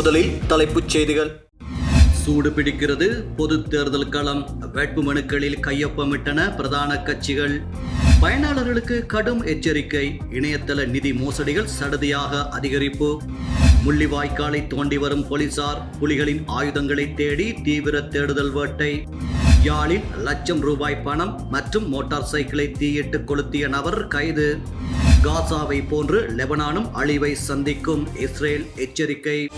முதலில் தலைப்புச் செய்திகள். சூடு பிடிக்கிறது பொது தேர்தல் களம். வேட்புமனுக்களில் கையொப்பமிட்டன பிரதான கட்சிகள். பயனாளர்களுக்கு கடும் எச்சரிக்கை. இணையதள நிதி மோசடிகள் சடுதியாக அதிகரிப்பு. முள்ளிவாய்க்காலை தோண்டி வரும் போலீசார் புலிகளின் ஆயுதங்களை தேடி தீவிர தேடுதல் வேட்டை. யாழில் லட்சம் ரூபாய் பணம் மற்றும் மோட்டார் சைக்கிளை தீயிட்டு கொளுத்திய நபர் கைது. காசாவை போன்று லெபனானும் அழிவை சந்திக்கும். இஸ்ரேல் எச்சரிக்கை.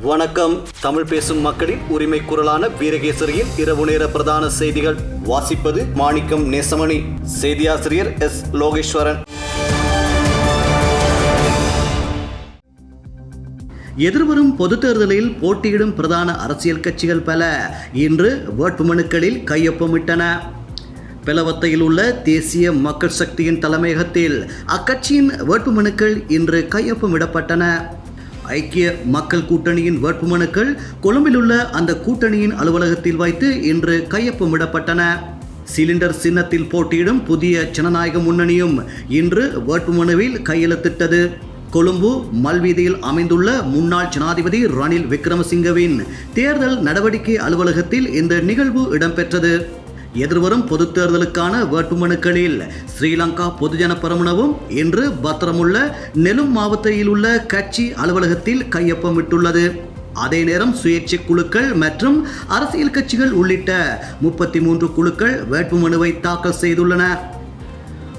வணக்கம். தமிழ் பேசும் மக்களின் உரிமை குரலான வீரகேசரியின் இரவு நேர பிரதான செய்திகள். வாசிப்பது மாணிக்கம் நேசமணி. செய்தியாசிரியர் எஸ். லோகேஸ்வரன். எதிர்வரும் பொதுத் தேர்தலில் போட்டியிடும் பிரதான அரசியல் கட்சிகள் பல. இன்று வேட்புமனுக்களில் கையொப்பமிட்டன. பெலவத்தையில் உள்ள தேசிய மக்கள் சக்தியின் தலைமையகத்தில் அக்கட்சியின் வேட்புமனுக்கள் இன்று கையொப்பமிடப்பட்டன. ஐக்கிய மக்கள் கூட்டணியின் வேட்புமனுக்கள் கொழும்பில் உள்ள அந்த கூட்டணியின் அலுவலகத்தில் வைத்து இன்று கையொப்பமிடப்பட்டன. சிலிண்டர் சின்னத்தில் போட்டியிடும் புதிய ஜனநாயக முன்னணியும் இன்று வேட்புமனுவில் கையெழுத்திட்டது. கொழும்பு மல்வீதியில் அமைந்துள்ள முன்னாள் ஜனாதிபதி ரணில் விக்ரமசிங்கவின் தேர்தல் நடவடிக்கை அலுவலகத்தில் இந்த நிகழ்வு இடம்பெற்றது. எதிர்வரும் பொதுத் தேர்தலுக்கான வேட்புமனுக்களில் ஸ்ரீலங்கா பொதுஜன பெரமுனவும் இன்று பத்திரமுள்ள நெலும் மாவட்டத்தில் உள்ள கட்சி அலுவலகத்தில் கையொப்பமிட்டுள்ளது. அதே நேரம் சுயேட்சை குழுக்கள் மற்றும் அரசியல் கட்சிகள் உள்ளிட்ட முப்பத்தி மூன்று குழுக்கள் வேட்புமனுவை தாக்கல் செய்துள்ளன.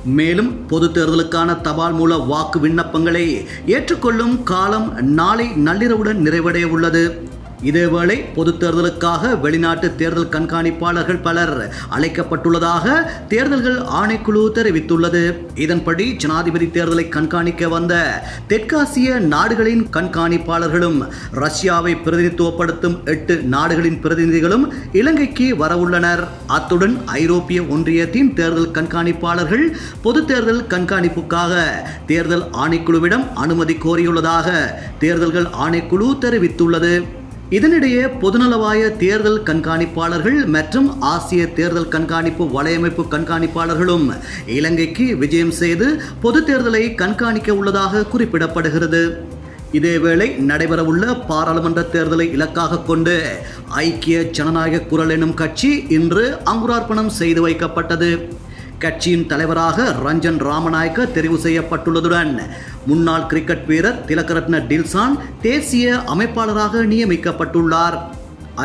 மேலும் பொது தேர்தலுக்கான தபால் மூல வாக்கு விண்ணப்பங்களை ஏற்றுக்கொள்ளும் காலம் நாளை நள்ளிரவுடன் நிறைவடைய உள்ளது. இதேவேளை பொது தேர்தலுக்காக வெளிநாட்டு தேர்தல் கண்காணிப்பாளர்கள் பலர் அழைக்கப்பட்டுள்ளதாக தேர்தல்கள் ஆணைக்குழு தெரிவித்துள்ளது. இதன்படி ஜனாதிபதி தேர்தலை கண்காணிக்க வந்த தெற்காசிய நாடுகளின் கண்காணிப்பாளர்களும் ரஷ்யாவை பிரதிநிதித்துவப்படுத்தும் எட்டு நாடுகளின் பிரதிநிதிகளும் இலங்கைக்கு வரவுள்ளனர். அத்துடன் ஐரோப்பிய ஒன்றியத்தின் தேர்தல் கண்காணிப்பாளர்கள் பொது தேர்தல் கண்காணிப்புக்காக தேர்தல் ஆணைக்குழுவிடம் அனுமதி கோரியுள்ளதாக தேர்தல்கள் ஆணைக்குழு தெரிவித்துள்ளது. இதனிடையே பொதுநலவாய தேர்தல் கண்காணிப்பாளர்கள் மற்றும் ஆசிய தேர்தல் கண்காணிப்பு வலையமைப்பு கண்காணிப்பாளர்களும் இலங்கைக்கு விஜயம் செய்து பொது தேர்தலை கண்காணிக்க உள்ளதாக குறிப்பிடப்படுகிறது. இதேவேளை நடைபெறவுள்ள பாராளுமன்ற தேர்தலை இலக்காக கொண்டு ஐக்கிய ஜனநாயக குரல் எனும் கட்சி இன்று அங்குரார்ப்பணம் செய்து வைக்கப்பட்டது. கட்சியின் தலைவராக ரஞ்சன் ராமநாயக்க தெரிவு செய்யப்பட்டுள்ளதுடன் முன்னாள் கிரிக்கெட் வீரர் திலகரத்ன டில்சான் தேசிய அமைப்பாளராக நியமிக்கப்பட்டுள்ளார்.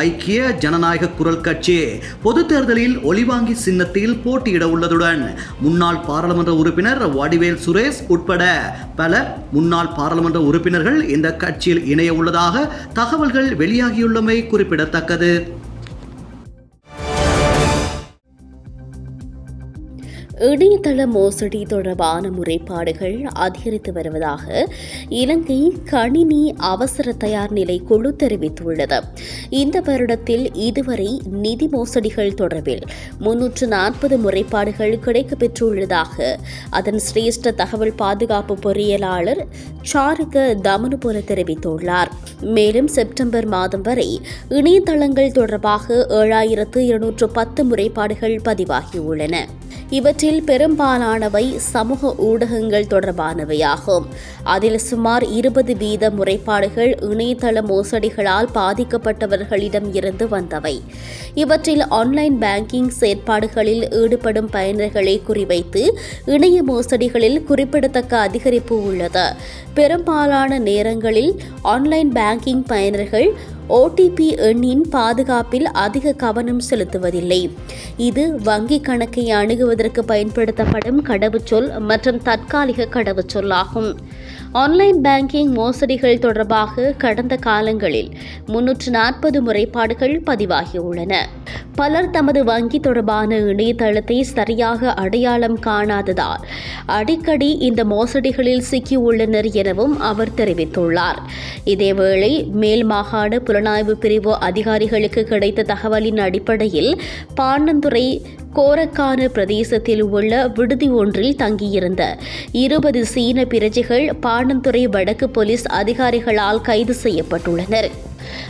ஐக்கிய ஜனநாயக குரல் கட்சி பொது தேர்தலில் ஒளிவாங்கி சின்னத்தில் போட்டியிட உள்ளதுடன் முன்னாள் பாராளுமன்ற உறுப்பினர் வடிவேல் சுரேஷ் உட்பட பல முன்னாள் பாராளுமன்ற உறுப்பினர்கள் இந்த கட்சியில் இணைய உள்ளதாக தகவல்கள் வெளியாகியுள்ளமை குறிப்பிடத்தக்கது. இணையதள மோசடி தொடர்பான முறைப்பாடுகள் அதிகரித்து வருவதாக இலங்கை கணினி அவசர தயார் நிலை குழு தெரிவித்துள்ளது. இந்த வருடத்தில் இதுவரை நிதி மோசடிகள் தொடர்பில் முன்னூற்று நாற்பது முறைப்பாடுகள் கிடைக்கப்பெற்றுள்ளதாக அதன் சிரேஷ்ட தகவல் பாதுகாப்பு பொறியியலாளர் சாருக தமனுபுர தெரிவித்துள்ளார். மேலும் செப்டம்பர் மாதம் வரை இணையதளங்கள் தொடர்பாக ஏழாயிரத்து இருநூற்று பத்து முறைப்பாடுகள் பதிவாகியுள்ளன. இவற்றில் பெரும்பாலானவை சமூக ஊடகங்கள் தொடர்பானவையாகும். அதில் சுமார் இருபது வீத முறைப்பாடுகள் இணையதள மோசடிகளால் பாதிக்கப்பட்டவர்களிடம் இருந்து வந்தவை. இவற்றில் ஆன்லைன் பேங்கிங் செயற்பாடுகளில் ஈடுபடும் பயனர்களை குறிவைத்து இணைய மோசடிகளில் குறிப்பிடத்தக்க அதிகரிப்பு உள்ளது. பெரும்பாலான நேரங்களில் ஆன்லைன் பேங்கிங் பயனர்கள் ஓடிபி எண்ணின் பாதுகாப்பில் அதிக கவனம் செலுத்துவதில்லை. இது வங்கி கணக்கை அணுகுவதற்கு பயன்படுத்தப்படும் கடவுச்சொல் மற்றும் தற்காலிக கடவுச்சொல் ஆகும் ஆன்லைன் பேங்கிங் மோசடிகள் தொடர்பாக கடந்த காலங்களில் முன்னூற்று நாற்பது முறைப்பாடுகள் பதிவாகியுள்ளன. பலர் தமது வங்கி தொடர்பான இணையதளத்தை சரியாக அடையாளம் காணாததால் அடிக்கடி இந்த மோசடிகளில் சிக்கியுள்ளனர் எனவும் அவர் தெரிவித்துள்ளார். இதேவேளை மேல் மாகாண புலனாய்வு பிரிவு அதிகாரிகளுக்கு கிடைத்த தகவலின் அடிப்படையில் பாண்டந்துறை கோரக்கான பிரதேசத்தில் உள்ள விடுதி ஒன்றில் தங்கியிருந்த இருபது சீன பிரஜைகள் பாண்டந்துறை வடக்கு போலீஸ் அதிகாரிகளால் கைது செய்யப்பட்டுள்ளனர்.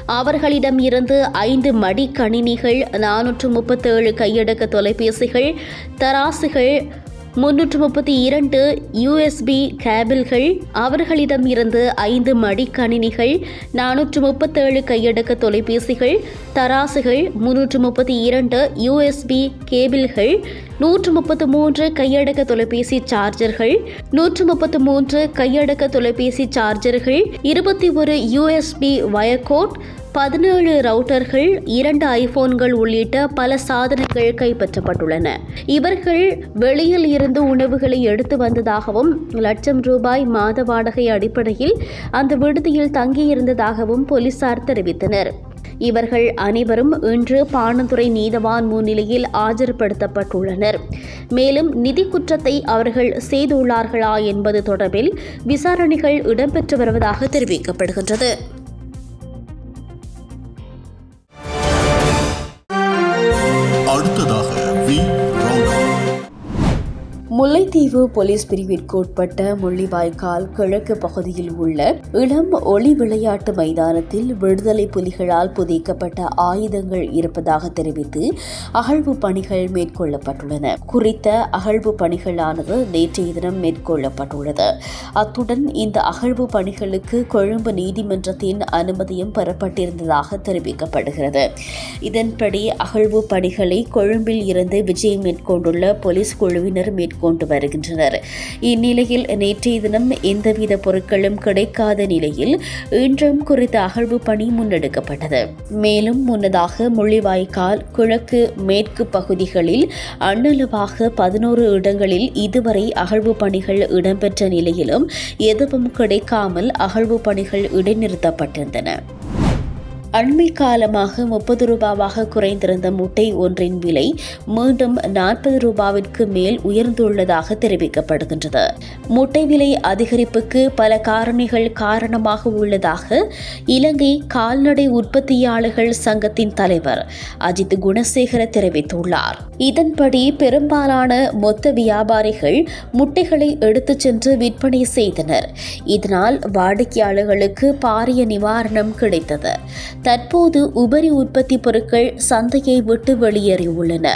அவர்களிடம் இருந்து ஐந்து மடிக்கணினிகள் நானூற்று முப்பத்தேழு கையடக்க தொலைபேசிகள் தராசுகள் முன்னூற்று முப்பத்தி இரண்டு யூஎஸ்பி கேபிள்கள் அவர்களிடம் இருந்து ஐந்து மடிக்கணினிகள் நானூற்று முப்பத்தேழு கையடக்க தொலைபேசிகள் தராசுகள் முன்னூற்று முப்பத்தி இரண்டு யூஎஸ்பி கேபிள்கள் நூற்று முப்பத்து மூன்று கையடக்க தொலைபேசி சார்ஜர்கள் நூற்று முப்பத்து மூன்று கையடக்க தொலைபேசி சார்ஜர்கள் இருபத்தி ஒரு யூஎஸ்பி வயர்கோட் பதினேழு ரவுட்டர்கள் இரண்டு ஐபோன்கள் உள்ளிட்ட பல சாதனங்கள் கைப்பற்றப்பட்டுள்ளன. இவர்கள் வெளியில் இருந்து உணவுகளை எடுத்து வந்ததாகவும் லட்சம் ரூபாய் மாத வாடகை அடிப்படையில் அந்த விடுதியில் தங்கியிருந்ததாகவும் போலீசார் தெரிவித்தனர். இவர்கள் அனைவரும் இன்று பாணந்துறை நீதவான் முன்னிலையில் ஆஜர்படுத்தப்பட்டுள்ளனர். மேலும் நிதி குற்றத்தை அவர்கள் செய்துள்ளார்களா என்பது தொடர்பில் விசாரணைகள் இடம்பெற்று வருவதாக தெரிவிக்கப்படுகின்றது. முல்லைத்தீவு போலீஸ் பிரிவிற்கு உட்பட்ட முள்ளிவாய்க்கால் கிழக்கு பகுதியில் உள்ள இளம் ஒளி விளையாட்டு மைதானத்தில் விடுதலை புலிகளால் புதைக்கப்பட்ட ஆயுதங்கள் இருப்பதாக தெரிவித்து அகழ்வு பணிகள் மேற்கொள்ளப்பட்டுள்ளன. குறித்த அகழ்வு பணிகளானது நேற்றைய தினம் மேற்கொள்ளப்பட்டுள்ளது. அத்துடன் இந்த அகழ்வு பணிகளுக்கு கொழும்பு நீதிமன்றத்தின் அனுமதியும் பெறப்பட்டிருந்ததாக தெரிவிக்கப்படுகிறது. இதன்படி அகழ்வு பணிகளை கொழும்பில் இருந்து விஜயம் மேற்கொண்டுள்ள போலீஸ் குழுவினர் மேற்கொண்டு வருகின்றனர். இந்நிலையில் நேற்றைய தினம் எந்தவித பொருட்களும் கிடைக்காத நிலையில் இன்றும் குறித்த அகழ்வு பணி முன்னெடுக்கப்பட்டது. மேலும் முன்னதாக முள்ளிவாய்க்கால் கிழக்கு மேற்கு பகுதிகளில் அண்ணளவாக பதினோரு இடங்களில் இதுவரை அகழ்வு பணிகள் இடம்பெற்ற நிலையிலும் எதுவும் கிடைக்காமல் அகழ்வு பணிகள் இடைநிறுத்தப்பட்டிருந்தன. அண்மை காலமாக முப்பது ரூபாவாக குறைந்திருந்த முட்டை ஒன்றின் விலை மீண்டும் நாற்பது ரூபாவிற்கு மேல் உயர்ந்துள்ளதாக தெரிவிக்கப்படுகின்றது. முட்டை விலை அதிகரிப்புக்கு பல காரணிகள் காரணமாக உள்ளதாக இலங்கை கால்நடை உற்பத்தியாளர்கள் சங்கத்தின் தலைவர் அஜித் குணசேகர தெரிவித்துள்ளார். இதன்படி பெரும்பாலான மொத்த வியாபாரிகள் முட்டைகளை எடுத்துச் சென்று விற்பனை செய்தனர். இதனால் வாடிக்கையாளர்களுக்கு பாரிய நிவாரணம் கிடைத்தது. தற்போது உபரி உற்பத்தி பொருட்கள் சந்தையை விட்டு வெளியேறியுள்ளன.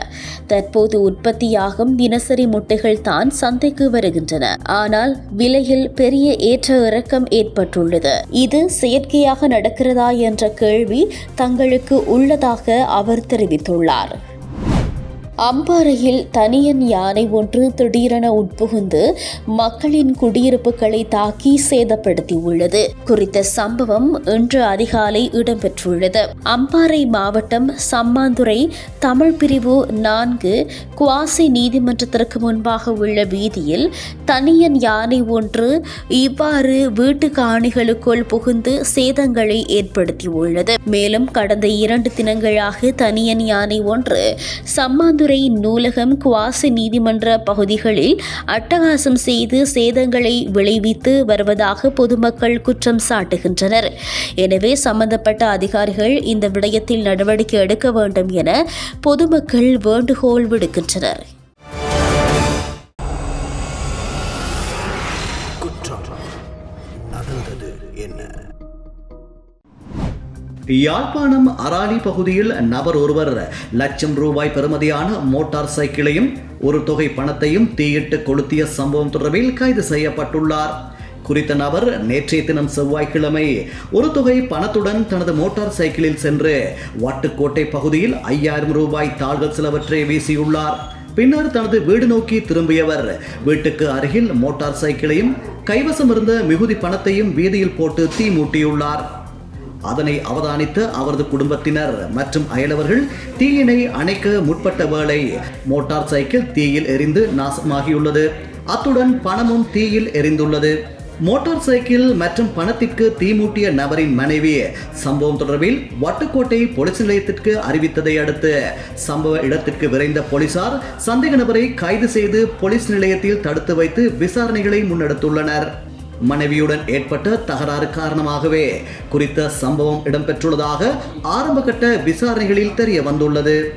தற்போது உற்பத்தியாகும் தினசரி முட்டைகள் தான் சந்தைக்கு வருகின்றன. ஆனால் விலையில் பெரிய ஏற்ற இறக்கம் ஏற்பட்டுள்ளது. இது செயற்கையாக நடக்கிறதா என்ற கேள்வி தங்களுக்கு உள்ளதாக அவர் தெரிவித்துள்ளார். அம்பாறையில் தனியன் யானை ஒன்று திடீரென உட்புகுந்து மக்களின் குடியிருப்புகளை தாக்கி சேதப்படுத்தியுள்ளது. குறித்த சம்பவம் இன்று அதிகாலை இடம்பெற்றுள்ளது. அம்பாறை மாவட்டம் சம்மாந்துறை தமிழ் பிரிவு நான்கு குவாசி நீதிமன்றத்திற்கு முன்பாக உள்ள வீதியில் தனியன் யானை ஒன்று இவ்வாறு வீட்டு காணிகளுக்குள் புகுந்து சேதங்களை ஏற்படுத்தியுள்ளது. மேலும் கடந்த இரண்டு தினங்களாக தனியன் யானை ஒன்று சம்மாந்துறை நூலகம் குவாசி நீதிமன்ற பகுதிகளில் அட்டகாசம் செய்து சேதங்களை விளைவித்து வருவதாக பொதுமக்கள் குற்றம் சாட்டுகின்றனர். எனவே சம்பந்தப்பட்ட அதிகாரிகள் இந்த விடயத்தில் நடவடிக்கை எடுக்க வேண்டும் என பொதுமக்கள் வேண்டுகோள் விடுக்கின்றனர். யாழ்ப்பாணம் அராலி பகுதியில் நபர் ஒருவர் லட்சம் ரூபாய் பெறுமதியான மோட்டார் சைக்கிளையும் ஒரு தொகை பணத்தையும் தீயிட்டு கொளுத்திய சம்பவம் தொடர்பில் கைது செய்யப்பட்டுள்ளார். குறித்த நபர் நேற்றைய தினம் செவ்வாய்க்கிழமை ஒரு தொகை பணத்துடன் தனது மோட்டார் சைக்கிளில் சென்று வட்டுக்கோட்டை பகுதியில் ஐயாயிரம் ரூபாய் தாள்கள் சிலவற்றை வீசியுள்ளார். பின்னர் தனது வீடு நோக்கி திரும்பியவர் வீட்டுக்கு அருகில் மோட்டார் சைக்கிளையும் கைவசம் இருந்த மிகுதி பணத்தையும் வீதியில் போட்டு தீ மூட்டியுள்ளார். அதனை அவதானித்த அவரது குடும்பத்தினர் மற்றும் அயலவர்கள் தீயினை அணைக்க முற்பட்ட வேளை மோட்டார் சைக்கிள் தீயில் எரிந்து நாசமாகியுள்ளது. அத்துடன் பணமும் தீயில் எரிந்துள்ளது. மோட்டார் சைக்கிள் மற்றும் பணத்திற்கு தீமூட்டிய நபரின் மனைவி சம்பவம் தொடர்பில் வட்டுக்கோட்டை போலீஸ் நிலையத்திற்கு அறிவித்ததை அடுத்து சம்பவ இடத்திற்கு விரைந்த போலீசார் சந்தேக நபரை கைது செய்து போலீஸ் நிலையத்தில் தடுத்து வைத்து விசாரணைகளை முன்னெடுத்துள்ளனர். மனைவியுடன் ஏற்பட்ட தகராறு காரணமாகவே குறித்த சம்பவம் இடம்பெற்றுள்ளதாக ஆரம்பகட்ட விசாரணைகளில் தெரிய வந்துள்ளது.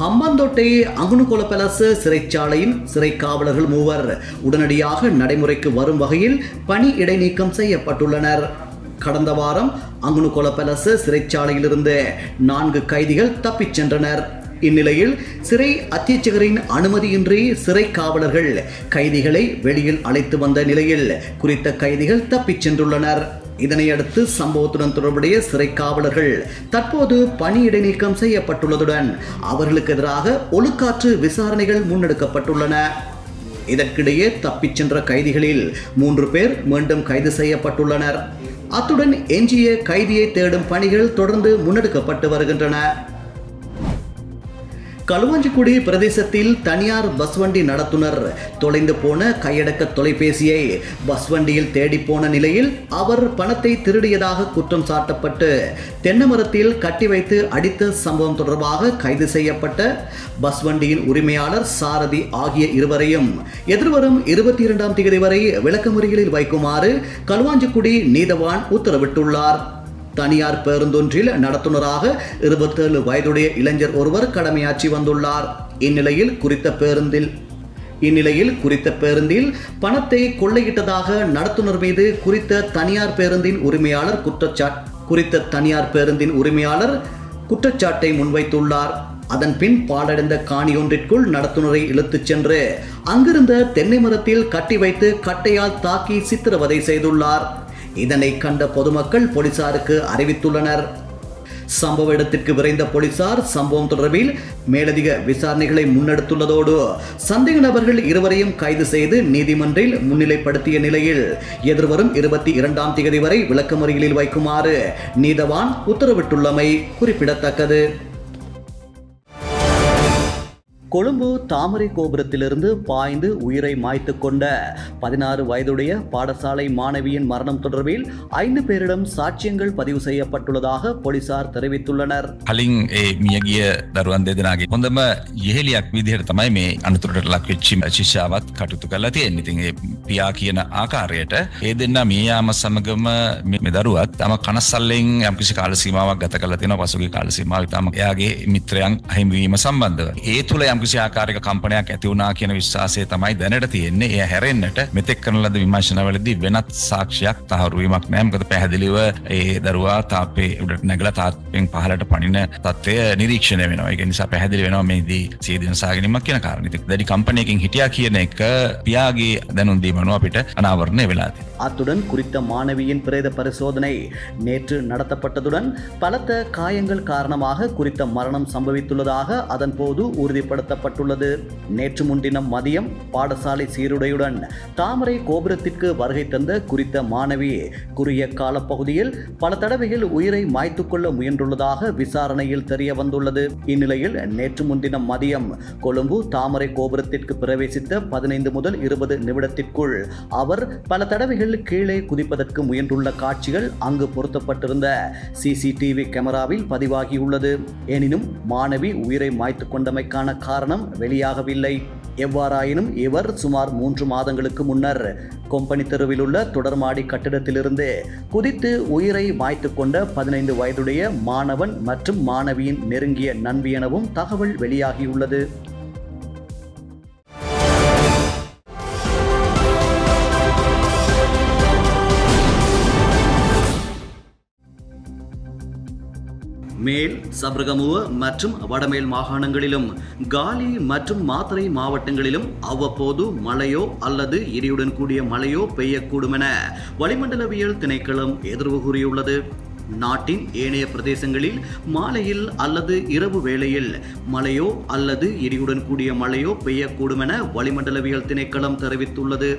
ஹம்பாந்தோட்டை அங்குனுகோல பலசு சிறைச்சாலையின் சிறை காவலர்கள் மூவர் உடனடியாக நடைமுறைக்கு வரும் வகையில் பணி இடைநீக்கம் செய்யப்பட்டுள்ளனர். கடந்த வாரம் அங்குனுகோல பலசு சிறைச்சாலையிலிருந்து நான்கு கைதிகள் தப்பிச் சென்றனர். இந்நிலையில் சிறை அத்தியட்சகரின் அனுமதியின்றி சிறை காவலர்கள் கைதிகளை வெளியில் அழைத்து வந்த நிலையில் குறித்த கைதிகள் தப்பிச் சென்றுள்ளனர். இதனையடுத்து சம்பவத்துடன் தொடர்புடைய சிறை காவலர்கள் தற்போது பணி இடைநீக்கம் செய்யப்பட்டுள்ளதுடன் அவர்களுக்கு எதிராக ஒழுக்காற்று விசாரணைகள் முன்னெடுக்கப்பட்டுள்ளன. இதற்கிடையே தப்பிச் சென்ற கைதிகளில் மூன்று பேர் மீண்டும் கைது செய்யப்பட்டுள்ளனர். அத்துடன் எஞ்சிய கைதியை தேடும் பணிகள் தொடர்ந்து முன்னெடுக்கப்பட்டு வருகின்றன. களுவாஞ்சிக்குடி பிரதேசத்தில் தனியார் பஸ் வண்டி நடத்துனர். தொலைந்து போன கையடக்க தொலைபேசியை பஸ் வண்டியில் தேடிப்போன நிலையில் அவர் பணத்தை திருடியதாக குற்றம் சாட்டப்பட்டு தென்னை மரத்தில் கட்டி வைத்து அடித்த சம்பவம் தொடர்பாக கைது செய்யப்பட்ட பஸ் வண்டியின் உரிமையாளர் சாரதி ஆகிய இருவரையும் எதிர்வரும் இருபத்தி இரண்டாம் தேதி வரை விளக்கமறியலில் வைக்குமாறு களுவாஞ்சிக்குடி நீதவான் உத்தரவிட்டுள்ளார். தனியார் பேருந்தொன்றில் நடத்துனராக இருபத்தேழு வயதுடைய இளைஞர் ஒருவர் கடமையாற்றி வந்துள்ளார். இந்நிலையில் குறித்த பேருந்தில் இந்நிலையில் குறித்த பேருந்தில் பணத்தை கொள்ளையிட்டதாக நடத்துனர் மீது குறித்த தனியார் பேருந்தின் உரிமையாளர் குற்றச்சாட் குறித்த தனியார் பேருந்தின் உரிமையாளர் குற்றச்சாட்டை முன்வைத்துள்ளார். அதன் பின் பாலடைந்த காணியொன்றிற்குள் நடத்துனரை இழுத்துச் சென்று அங்கிருந்த தென்னை மரத்தில் கட்டி வைத்து கட்டையால் தாக்கி சித்திரவதை செய்துள்ளார். இதனை கண்ட பொதுமக்கள் போலீசாருக்கு அறிவித்துள்ளனர். சம்பவ இடத்திற்கு விரைந்த போலீசார் சம்பவம் தொடர்பில் மேலதிக விசாரணைகளை முன்னெடுத்துள்ளதோடு சந்தேக நபர்கள் இருவரையும் கைது செய்து நீதிமன்றில் முன்னிலைப்படுத்திய நிலையில் எதிர்வரும் இருபத்தி இரண்டாம் தேதி வரை விளக்கமறியலில் வைக்குமாறு நீதவான் உத்தரவிட்டுள்ளமை குறிப்பிடத்தக்கது. கொழும்பு தாமரை கோபுரத்திலிருந்து பாய்ந்து உயிரை மாய்த்து கொண்ட பதினாறு வயதுடைய பாடசாலை மாணவியின் மரணம் தொடர்பில் ஐந்து பேரிடம் சாட்சியங்கள் பதிவு செய்யப்பட்டுள்ளதாக போலீசார் தெரிவித்துள்ளனர் කලින් ඒ මියගිය දරුවන් දෙදෙනගේ හොඳම යෙහෙලියක් විදිහට තමයි මේ අනතුරට ලක්වෙච්චි ශිෂාවත් කටයුතු කරලා තියෙන ඉතින් ඒ පියා කියන ආකාරයට ඒ දෙන්න මියයාම සමගම මේ දරුවත් තම කනස්සල්ලෙන් යම්කිසි කාලසීමාවක් ගත කල තියෙන පසුගේ කාලසීමාව තම එයාගේ මිත්‍රයන් අහිමිවීම සම්බන්ධව ඒ තුළ යම්කිසි ආකාරක කම්පනයක් ඇති වුණා කියන විශ්වාසය තමයි දැනට තියෙන්නේ එය හැරෙන්න්නට මෙතෙක් කරන ලද විමර්ශනවලදී වෙනත් සාක්ෂයක් තහරුවීමක් නෑමකද පැහැදිලිව ඒ දරුවා තාපේ උඩට නැගල තාත්පෙන් පහලට පනින තත්වය නිරීක්ෂණය වෙනවා එක නිසා පැහැදිලි වෙනවා මේදී සේදන සාගෙනීමක් කියන කාරණති දැඩි කම්පනයකින් හිටියා කියන එක පියාගේ දැනුන්දීමනුව අපිට අනාවරණය වෙලාති. அத்துடன் குறித்த மாணவியின் பிரேத பரிசோதனை நேற்று நடத்தப்பட்டதுடன் பலத்த காயங்கள் காரணமாக குறித்த மரணம் சம்பவித்துள்ளதாக அதன் போது நடத்தப்பட்டுள்ளது. நேற்று முன்தினம் மதியம் பாடசாலை சீருடையுடன் தாமரை கோபுரத்திற்கு வருகை தந்த குறித்த மாணவி குறுகிய காலப்பகுதியில் பல தடவைகள் உயிரை மாய்த்து கொள்ள முயன்றுள்ளதாக விசாரணையில் தெரிய வந்துள்ளது இந்நிலையில் நேற்று முன்தினம் மதியம் கொழும்பு தாமரை கோபுரத்திற்கு பிரவேசித்த பதினைந்து முதல் இருபது நிமிடத்திற்குள் அவர் பல தடவைகள் கீழே குதிப்பதற்கு முயன்றுள்ள காட்சிகள் அங்கு பொருத்தப்பட்டிருந்த சிசிடிவி கேமராவில் பதிவாகியுள்ளது. எனினும் மாணவி உயிரை மாய்த்து கொண்டமைக்கான காரணம் வெளியாகவில்லை. எவ்வாறாயினும் இவர் சுமார் மூன்று மாதங்களுக்கு முன்னர் கொம்பனி தெருவில் உள்ள தொடர்மாடி கட்டிடத்திலிருந்து குதித்து உயிரை மாய்த்து கொண்ட பதினைந்து வயதுடைய மாணவன் மற்றும் மாணவியின் நெருங்கிய நண்பி எனவும் தகவல் வெளியாகியுள்ளது. மேல் சபரகமுவ மற்றும் வடமேல் மாகாணங்களிலும் காலி மற்றும் மாத்தறை மாவட்டங்களிலும் அவ்வப்போது மழையோ அல்லது இடியுடன் கூடிய மழையோ பெய்யக்கூடும் என வளிமண்டலவியல் திணைக்களம் எதிர்வு கூறியுள்ளது. நாட்டின் ஏனைய பிரதேசங்களில் மாலையில் அல்லது இரவு வேளையில் மழையோ அல்லது இடியுடன் கூடிய மழையோ பெய்யக்கூடும் என வளிமண்டலவியல் திணைக்களம் தெரிவித்துள்ளது.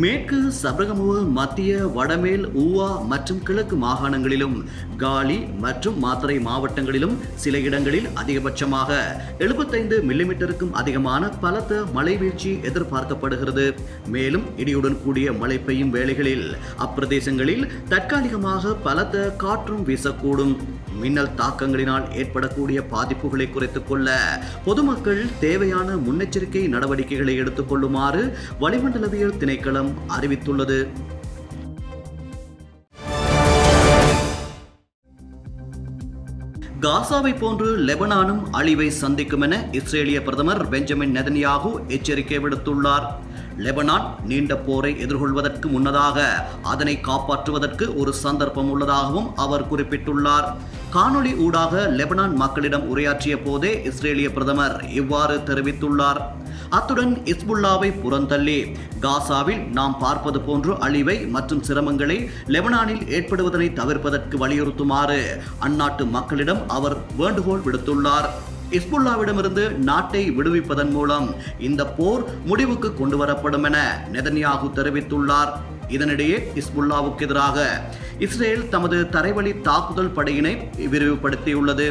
மேற்கு சபரகமுவ மத்திய வடமேல் ஊவா மற்றும் கிழக்கு மாகாணங்களிலும் காலி மற்றும் மாத்தறை மாவட்டங்களிலும் சில இடங்களில் அதிகபட்சமாக எழுபத்தைந்து மில்லிமீட்டருக்கும் அதிகமான பலத்த மழை வீழ்ச்சி எதிர்பார்க்கப்படுகிறது. மேலும் இடியுடன் கூடிய மழை பெய்யும் வேளைகளில் அப்பிரதேசங்களில் தற்காலிகமாக பலத்த காற்றும் வீசக்கூடும். மின்னல் தாக்கங்களினால் ஏற்படக்கூடிய பாதிப்புகளை குறைத்துக் கொள்ள பொதுமக்கள் தேவையான முன்னெச்சரிக்கை நடவடிக்கைகளை எடுத்துக்கொள்ளுமாறு வளிமண்டலவியல் திணைக்களம் அறிவித்துள்ளது. காசாவை போன்று லெபனானும் அழிவை சந்திக்கும் என இஸ்ரேலிய பிரதமர் பெஞ்சமின் நெதன்யாகு எச்சரிக்கை விடுத்துள்ளார். லெபனான் நீண்ட போரை எதிர்கொள்வதற்கு முன்னதாக அதனை காப்பாற்றுவதற்கு ஒரு சந்தர்ப்பம் உள்ளதாகவும் அவர் குறிப்பிட்டுள்ளார். காணொளி ஊடாக லெபனான் மக்களிடம் உரையாற்றிய போதே இஸ்ரேலிய பிரதமர் இவ்வாறு தெரிவித்துள்ளார். அத்துடன் இஸ்புல்லாவை புறந்தள்ளி காசாவில் நாம் பார்ப்பது போன்று அழிவை மற்றும் சிரமங்களை லெபனானில் ஏற்படுவதனை தவிர்ப்பதற்கு வலியுறுத்துமாறு அந்நாட்டு மக்களிடம் அவர் வேண்டுகோள் விடுத்துள்ளார். இஸ்புல்லாவிடமிருந்து நாட்டை விடுவிப்பதன் மூலம் இந்த போர் முடிவுக்கு கொண்டு வரப்படும் என நெதன்யாகு தெரிவித்துள்ளார். இதனிடையே இஸ்புல்லாவுக்கு எதிராக இஸ்ரேல் தமது தரைவழி தாக்குதல் படையினை விரிவுபடுத்தியுள்ளது.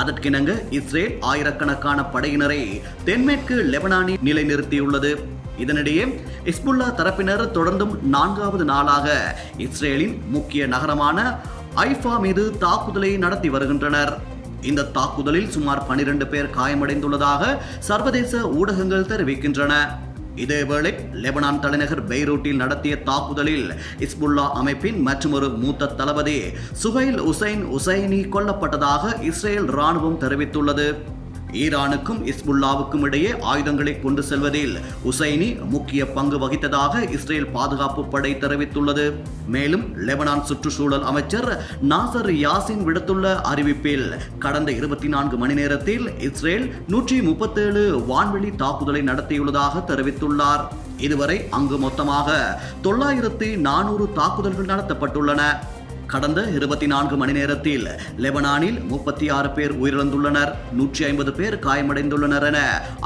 அதற்கிணங்க இஸ்ரேல் ஆயிரக்கணக்கான படையினரை தென்மேற்கு லெபனானில் நிலைநிறுத்தியுள்ளது. இதனிடையே இஸ்புல்லா தரப்பினர் தொடர்ந்தும் நான்காவது நாளாக இஸ்ரேலின் முக்கிய நகரமான ஐஃபா மீது தாக்குதலை நடத்தி வருகின்றனர். இந்த தாக்குதலில் சுமார் 12 பேர் காயமடைந்துள்ளதாக சர்வதேச ஊடகங்கள் தெரிவிக்கின்றன. இதேவேளை லெபனான் தலைநகர் பெய்ரூட்டில் நடத்திய தாக்குதலில் இஸ்புல்லா அமைப்பின் மற்றொரு மூத்த தளபதி சுஹைல் உசைன் உசைனி கொல்லப்பட்டதாக இஸ்ரேல் ராணுவம் தெரிவித்துள்ளது. ஈரானுக்கும் இஸ்புல்லாவுக்கும் இடையே ஆயுதங்களை கொண்டு செல்வதில் உசைனி முக்கிய பங்கு வகித்ததாக இஸ்ரேல் பாதுகாப்பு படை தெரிவித்துள்ளது. மேலும் லெபனான் சுற்றுச்சூழல் அமைச்சர் நாசர் யாசின் விடுத்துள்ள அறிவிப்பில் கடந்த இருபத்தி நான்கு மணி நேரத்தில் இஸ்ரேல் நூற்றி முப்பத்தேழு வான்வெளி தாக்குதலை நடத்தியுள்ளதாக தெரிவித்துள்ளார். இதுவரை அங்கு மொத்தமாக தொள்ளாயிரத்தி நானூறு தாக்குதல்கள் நடத்தப்பட்டுள்ளன. கடந்த இருபத்தி நான்கு மணி நேரத்தில் லெபனானில் முப்பத்தி ஆறு பேர் உயிரிழந்துள்ளனர். நூற்றி ஐம்பது பேர் காயமடைந்துள்ளனர் என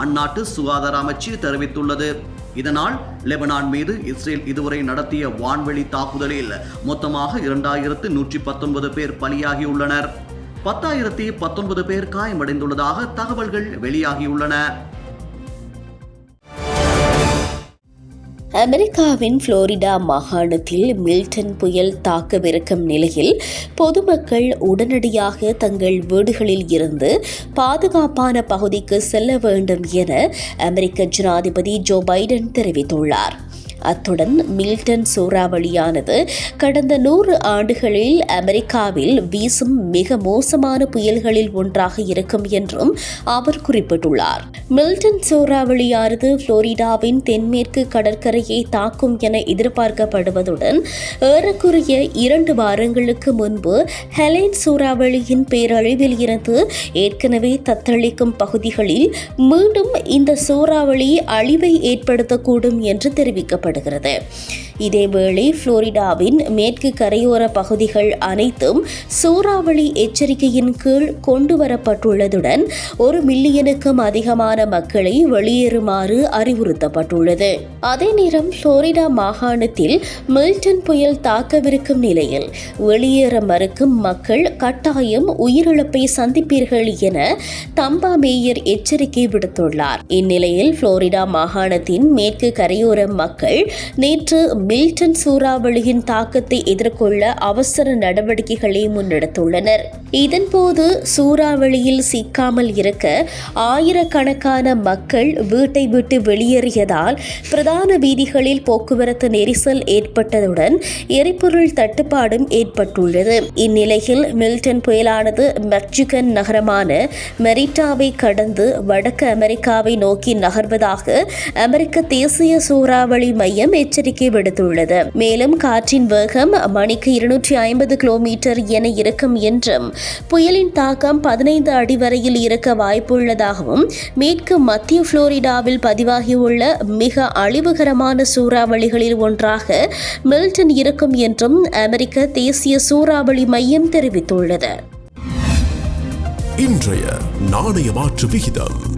அந்நாட்டு சுகாதார அமைச்சு தெரிவித்துள்ளது. இதனால் லெபனான் மீது இஸ்ரேல் இதுவரை நடத்திய வான்வெளி தாக்குதலில் மொத்தமாக இரண்டாயிரத்து நூற்றி பத்தொன்பது பேர் பலியாகியுள்ளனர். பத்தாயிரத்தி பத்தொன்பது பேர் காயமடைந்துள்ளதாக தகவல்கள் வெளியாகியுள்ளன. அமெரிக்காவின் புளோரிடா மாகாணத்தில் மில்டன் புயல் தாக்கவிருக்கும் நிலையில் பொதுமக்கள் உடனடியாக தங்கள் வீடுகளில் இருந்து பாதுகாப்பான பகுதிக்கு செல்ல வேண்டும் என அமெரிக்க ஜனாதிபதி ஜோ பைடன் தெரிவித்துள்ளார். அத்துடன் மில்டன் சூறாவளியானது கடந்த நூறு ஆண்டுகளில் அமெரிக்காவில் வீசும் மிக மோசமான புயல்களில் ஒன்றாக இருக்கும் என்றும் அவர் குறிப்பிட்டுள்ளார். மில்டன் சூறாவளியானது புளோரிடாவின் தென்மேற்கு கடற்கரையை தாக்கும் என எதிர்பார்க்கப்படுவதுடன் ஏறக்குறைய இரண்டு வாரங்களுக்கு முன்பு ஹெலைன் சூறாவளியின் பேரழிவில் இருந்து ஏற்கனவே தத்தளிக்கும் பகுதிகளில் மீண்டும் இந்த சூறாவளி அழிவை ஏற்படுத்தக்கூடும் என்று தெரிவிக்கப்பட்டது காணப்படுகிறது இதேவேளை புளோரிடாவின் மேற்கு கரையோர பகுதிகள் அனைத்தும் சூறாவளி எச்சரிக்கையின் கீழ் கொண்டு வரப்பட்டுள்ளதுடன் ஒரு மில்லியனுக்கும் அதிகமான மக்களை வெளியேறுமாறு அறிவுறுத்தப்பட்டுள்ளது. அதே நேரம் புளோரிடா மாகாணத்தில் மில்டன் புயல் தாக்கவிருக்கும் நிலையில் வெளியேற மறுக்கும் மக்கள் கட்டாயம் உயிரிழப்பை சந்திப்பீர்கள் என தம்பா மேயர் எச்சரிக்கை விடுத்துள்ளார். இந்நிலையில் புளோரிடா மாகாணத்தின் மேற்கு கரையோர மக்கள் நேற்று மில்டன் சூறாவளியின் தாக்கத்தை எதிர்கொள்ள அவசர நடவடிக்கைகளை முன்னெடுத்துள்ளனர். இதன்போது சூறாவளியில் சிக்காமல் இருக்க ஆயிரக்கணக்கான மக்கள் வீட்டை விட்டு வெளியேறியதால் பிரதான வீதிகளில் போக்குவரத்து நெரிசல் ஏற்பட்டதுடன் எரிபொருள் தட்டுப்பாடும் ஏற்பட்டுள்ளது. இந்நிலையில் மில்டன் புயலானது மெக்சிகன் நகரமான மெரிட்டாவை கடந்து வடக்கு அமெரிக்காவை நோக்கி நகர்வதாக அமெரிக்க தேசிய சூறாவளி மையம் எச்சரிக்கை தெரிவித்துள்ளது மேலும் காற்றின் வேகம் மணிக்கு இருநூற்றி ஐம்பது கிலோமீட்டர் என இருக்கும் என்றும் புயலின் தாக்கம் பதினைந்து அடி வரையில் இருக்க வாய்ப்புள்ளதாகவும் மேற்கு மத்திய புளோரிடாவில் பதிவாகியுள்ள மிக அழிவுகரமான சூறாவளிகளில் ஒன்றாக மில்டன் இருக்கும் என்றும் அமெரிக்க தேசிய சூறாவளி மையம் தெரிவித்துள்ளது. இன்றைய நாணய மாற்று விகிதம்.